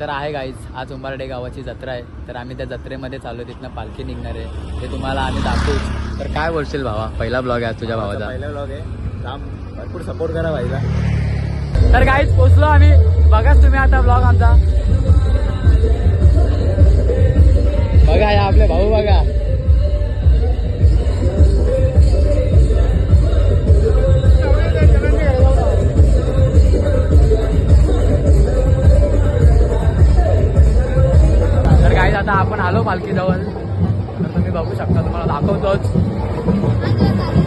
तर आहे गाईज आज उंबारडे गावाची जत्रा आहे. तर आम्ही त्या जत्रेमध्ये चाललो तिथनं पालखी निघणार आहे. ते तुम्हाला आम्ही दाखवू. तर काय बोलशील भावा? पहिला ब्लॉग आहे आज तुझ्या भावाचा. पहिला ब्लॉग आहे. जाम भरपूर सपोर्ट करा भाईला तर गाईज पोचलो आम्ही. बघाच तुम्ही आता ब्लॉग आमचा. शकता. तुम्हाला दाखवतोच.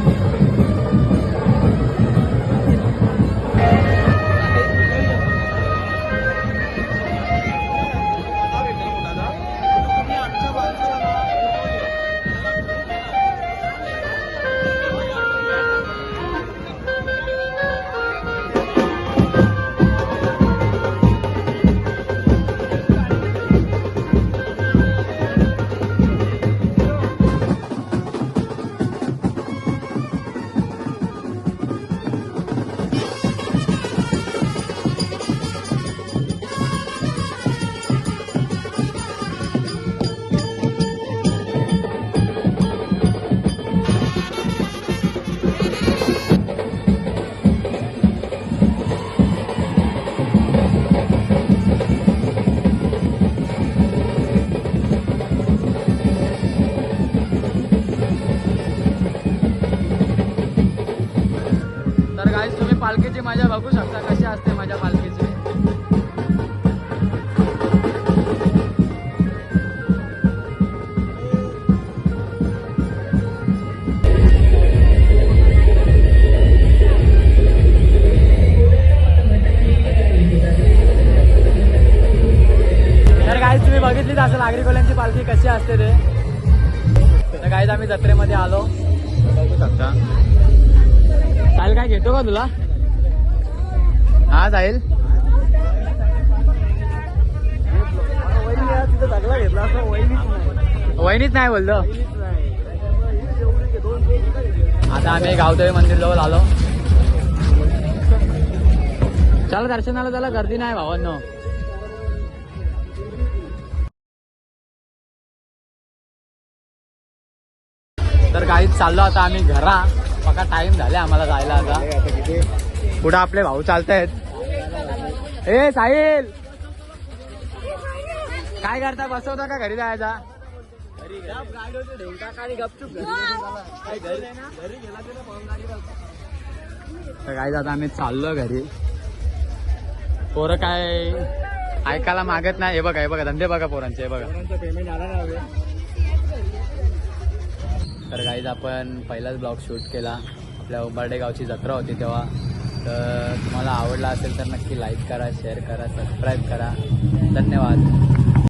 पालखीची मजा बघू शकता कशी असते माझ्या पालखीची. तर तुम्ही बघितलीच असेल आग्रिकोल्यांची पालखी कशी असते ते. तर आम्ही जत्रेमध्ये आलो. बघू शकता. साहिल काय घेतो का तुला? हा जाईल वहिनीच नाही बोललो. आता आम्ही गावदेवी मंदिर जवळ आलो. चला दर्शनाला त्याला गर्दी नाही भावांनो. तर गाईत चाललो आता आम्ही घरा. पका टाइम झाले आम्हाला जायला आता. आता किती पुढे आपले भाऊ चालतायत. ए साहिल! काय करता? बसवता का घरी जायचा? काय घरी तर आता आम्ही चाललो घरी. पोरं काय ऐकायला मागत नाही. हे बघा हे बघा धंदे बघा पोरांचे हे बघा. पेमेंट आला तर गाईज आपण पहिलाच ब्लॉग शूट केला. आपल्या उंबार्डे गावची जत्रा होती तेव्हा. तर तुम्हाला आवडला असेल तर नक्की लाईक करा शेअर करा सबस्क्राईब करा. धन्यवाद.